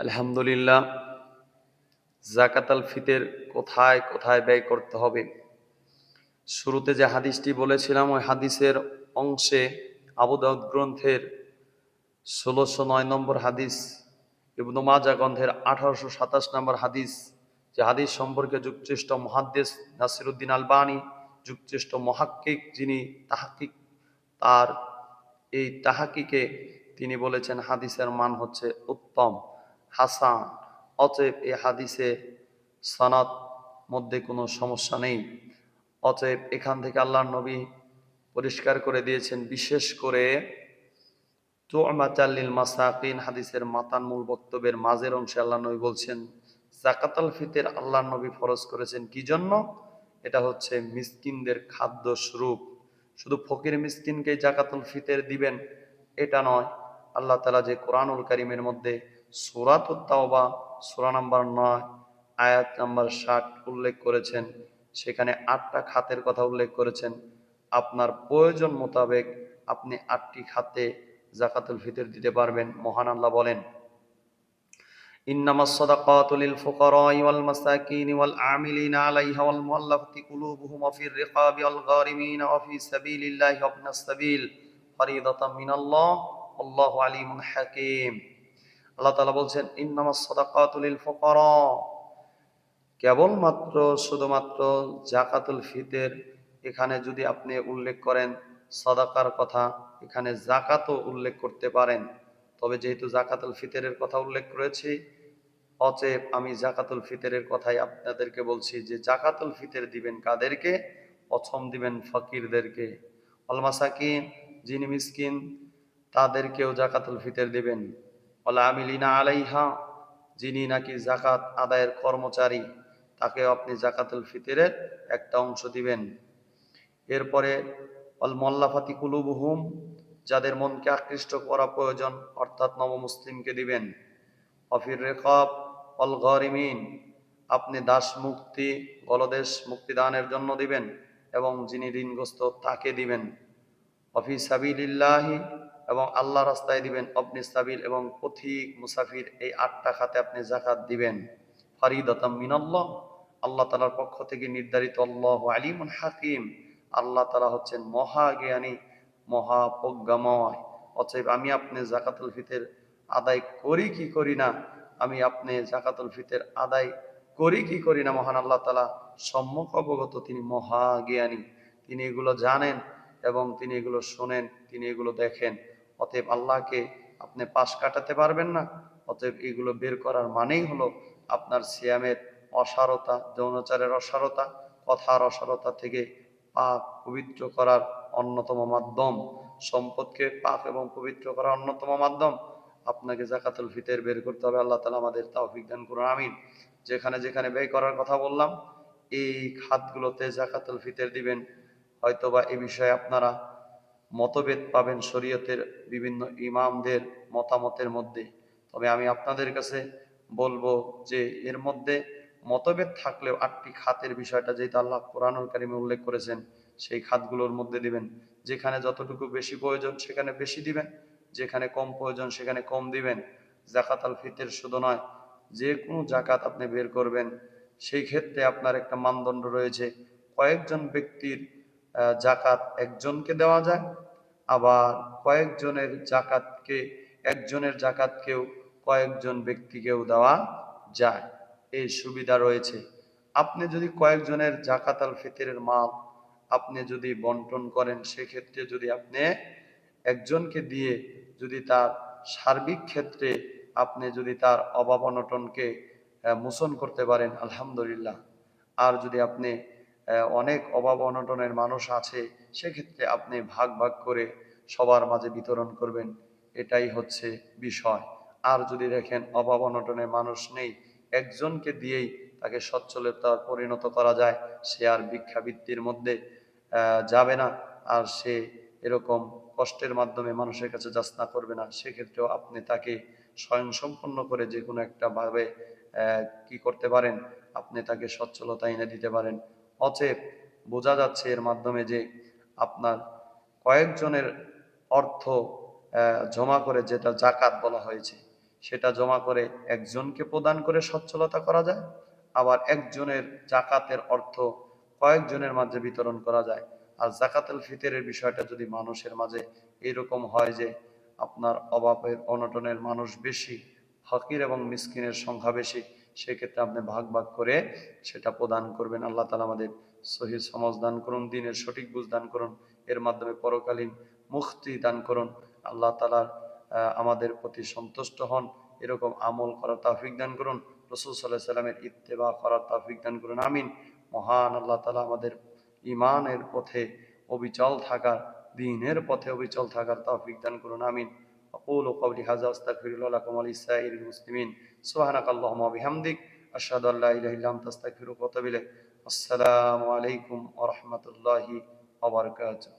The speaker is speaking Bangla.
আলহামদুলিল্লাহ, জাকাতাল ফিতের কোথায় কোথায় ব্যয় করতে হবে? শুরুতে যে হাদিসটি বলেছিলাম, ওই হাদিসের অংশে আবুদাউদ গ্রন্থের ষোলোশো নয় নম্বর হাদিস, ইবনু মাজা গ্রন্থের আঠারোশো সাতাশ নম্বর হাদিস, যে হাদিস সম্পর্কে যুগচেষ্ট মহাদ্দেশ নাসিরুদ্দিন আলবানী যুগচেষ্ট মহাক্কিক যিনি তাহাকিক, তার এই তাহাকিকে তিনি বলেছেন হাদিসের মান হচ্ছে উত্তম। হাসান। অতএব এ হাদিসে সনাত মধ্যে কোনো সমস্যা নেই। অতএব এখান থেকে আল্লাহর নবী পরিষ্কার করে দিয়েছেন, বিশেষ করে তুমাচাল্লিল মাসাকিন, হাদিসের মাতান মূল বক্তব্যের মাঝের অংশে আল্লাহ নবী বলছেন, জাকাতাল ফিতের আল্লাহ নবী ফরজ করেছেন কি জন্য? এটা হচ্ছে মিসকিনদের খাদ্য স্বরূপ। শুধু ফকির মিসকিনকে জাকাতুল ফিতের দিবেন, এটা নয়। আল্লাহ তালা যে কোরআনুল কারিমের মধ্যে সুরাত তাওবা সুরা নাম্বার নয় আয়াত নাম্বার ষাট উল্লেখ করেছেন সেখানে আটটা খাতের কথা উল্লেখ করেছেন আপনার প্রয়োজন মোতাবেক আপনি আটটি খাতে জাকাতুল ফিতর দিতে পারবেন মহান আল্লাহ বলেন إنما الصدقات للفقراء والمساكين والعاملين عليها والمؤلفة قلوبهم وفي الرقاب والغارمين وفي سبيل الله وابن السبيل فريضة من الله والله عليم حكيم আল্লাহ তাআলা বলছেন ইন্নামা সাদাকাতু লিল ফুকারা কেবলমাত্র, শুধুমাত্র জাকাতুল ফিতের, এখানে যদি আপনি উল্লেখ করেন, সদাকার কথা, এখানে জাকাতও উল্লেখ করতে পারেন। তবে যেহেতু জাকাতুল ফিতরের কথা উল্লেখ করেছি, অতএব আমি জাকাতুল ফিতরের কথাই আপনাদেরকে বলছি যে জাকাতুল ফিতর দিবেন কাদেরকে? প্রথম দিবেন ফকিরদেরকে। অলমাসাকিন যিনি মিসকিন, তাদেরকেও জাকাতুল ফিতর দিবেন। অলা আমিলিনা আলাইহা, যিনি নাকি জাকাত আদায়ের কর্মচারী, তাকে আপনি জাকাতুল ফিতরের একটা অংশ দিবেন। এরপরে অল মল্লাফাতি কুলুবহুম, যাদের মনকে আকৃষ্ট করা প্রয়োজন, অর্থাৎ নবমুসলিমকে দিবেন। অফির রেখব অল গরিমিন আপনি দাস মুক্তি, গলদেশ মুক্তিদানের জন্য দিবেন এবং যিনি ঋণগ্রস্ত তাকে দিবেন। অফি সাবিলিল্লাহি এবং আল্লাহ রাস্তায় দিবেন অবনি সাবিল এবং পথিক মুসাফির এই আটটা খাতে আপনি জাকাত দিবেন। ফারিদাতাম মিনাল্লাহ। আল্লাহ তালার পক্ষ থেকে নির্ধারিত, আল্লাহ আলিমুল হাকিম। আল্লাহ তালা হচ্ছেন মহাজ্ঞানী, মহাপ্রজ্ঞাময়। অতএব আমি আপনি জাকাতুল ফিতের আদায় করি কি করি না, আমি আপনি জাকাতুল ফিতের আদায় করি কি করি না, মহান আল্লাহ তালা সম্মুখ অবগত। তিনি মহাজ্ঞানী, তিনি এগুলো জানেন এবং তিনি এগুলো শোনেন, তিনি এগুলো দেখেন। অতএব আল্লাহকে আপনি পাশ কাটাতে পারবেন না। অতএব এগুলো বের করার মানেই হলো আপনার সিয়ামের অসারতা, যৌনাচারের অসারতা, কথার অসারতা থেকে পাক পবিত্র করার অন্যতম মাধ্যম, সম্পদকে পাপ এবং পবিত্র করার অন্যতম মাধ্যম। আপনাকে জাকাতুল ফিতের বের করতে হবে। আল্লাহ তালা আমাদের তাওফিক দান করুন। আমিন। যেখানে যেখানে ব্যয় করার কথা বললাম, এই খাতগুলোতে জাকাতুল ফিতের দিবেন। হয়তোবা এ বিষয়ে আপনারা মতভেদ পাবেন শরীয়তের বিভিন্ন ইমামদের মতামতের মধ্যে। তবে আমি আপনাদের কাছে বলব যে, এর মধ্যে মতভেদ থাকলেও আটটি খাতের বিষয়টা যেহেতু আল্লাহ কোরআনুল কারিমে উল্লেখ করেছেন, সেই খাতগুলোর মধ্যে দিবেন। যেখানে যতটুকু বেশি প্রয়োজন সেখানে বেশি দিবেন, যেখানে কম প্রয়োজন সেখানে কম দিবেন। জাকাত আল ফিতের শুধু নয়, যে কোনো জাকাত আপনি বের করবেন। সেই ক্ষেত্রে আপনার একটা মানদণ্ড রয়েছে। কয়েকজন ব্যক্তির জাকাত একজনকে দেওয়া যায়, আবার কয়েকজনের জাকাতকে, একজনের জাকাতকেও কয়েকজন ব্যক্তিকেও দেওয়া যায়। এই সুবিধা রয়েছে। আপনি যদি কয়েকজনের জাকাত আল ফিতরের মাল আপনি যদি বন্টন করেন, সেক্ষেত্রে যদি আপনি একজনকে দিয়ে যদি তার সার্বিক ক্ষেত্রে আপনি যদি তার অভাব অনটনকে মোচন করতে পারেন, আলহামদুলিল্লাহ। আর যদি আপনি অনেক অভাব অনটনের মানুষ আছে, সেক্ষেত্রে আপনি ভাগ ভাগ করে সবার মাঝে বিতরণ করবেন। এটাই হচ্ছে বিষয়। আর যদি দেখেন অভাব অনটনের মানুষ নেই, একজনকে দিয়েই তাকে সচ্ছলতা পরিণত করা যায়, সে আর ভিক্ষাবৃত্তির মধ্যে যাবে না। আর সে এরকম কষ্টের মাধ্যমে মানুষের কাছে যাচনা করবে না। সেক্ষেত্রেও আপনি তাকে স্বয়ংসম্পন্ন করে যে কোনো একটা ভাবে কি করতে পারেন, আপনি তাকে সচ্ছলতা এনে দিতে পারেন। অতএব বোঝা যাচ্ছে এর মাধ্যমে যে আপনার কয়েকজনের অর্থ জমা করে যেটা জাকাত বলা হয়েছে, সেটা জমা করে একজনকে প্রদান করে সচ্ছলতা করা যায়, আবার একজনের জাকাতের অর্থ কয়েকজনের মাঝে বিতরণ করা যায়। আর জাকাতুল ফিতরের বিষয়টা যদি মানুষের মাঝে এরকম হয় যে আপনার অভাবের, অনটনের মানুষ বেশি, ফকির এবং মিসকিনের সংখ্যা বেশি সেক্ষেত্রে আপনি ভাগ ভাগ করে সেটা প্রদান করবেন। আল্লাহ তালা আমাদের সহি সমাজ দান করুন, দিনের সঠিক বুঝ দান করুন, এর মাধ্যমে পরকালীন মুক্তি দান করুন। আল্লাহ তালার আমাদের প্রতি সন্তুষ্ট হন, এরকম আমল করার তাফিক দান করুন, রসুল সাল্লাহ সাল্লামের ইত্তেবা করার তাফিক দান করুন, আমিন। মহান আল্লাহ তালা আমাদের ইমানের পথে অবিচল থাকার, দিনের পথে অবিচল থাকার তাফিক দান করুন, আমিন। أقول قولي هذا أستغفر الله لكم ولسائر المسلمين سبحانك اللهم وبحمدك أشهد أن لا إله إلا أنت أستغفرك وأتوب إليك السلام عليكم ورحمة الله وبركاته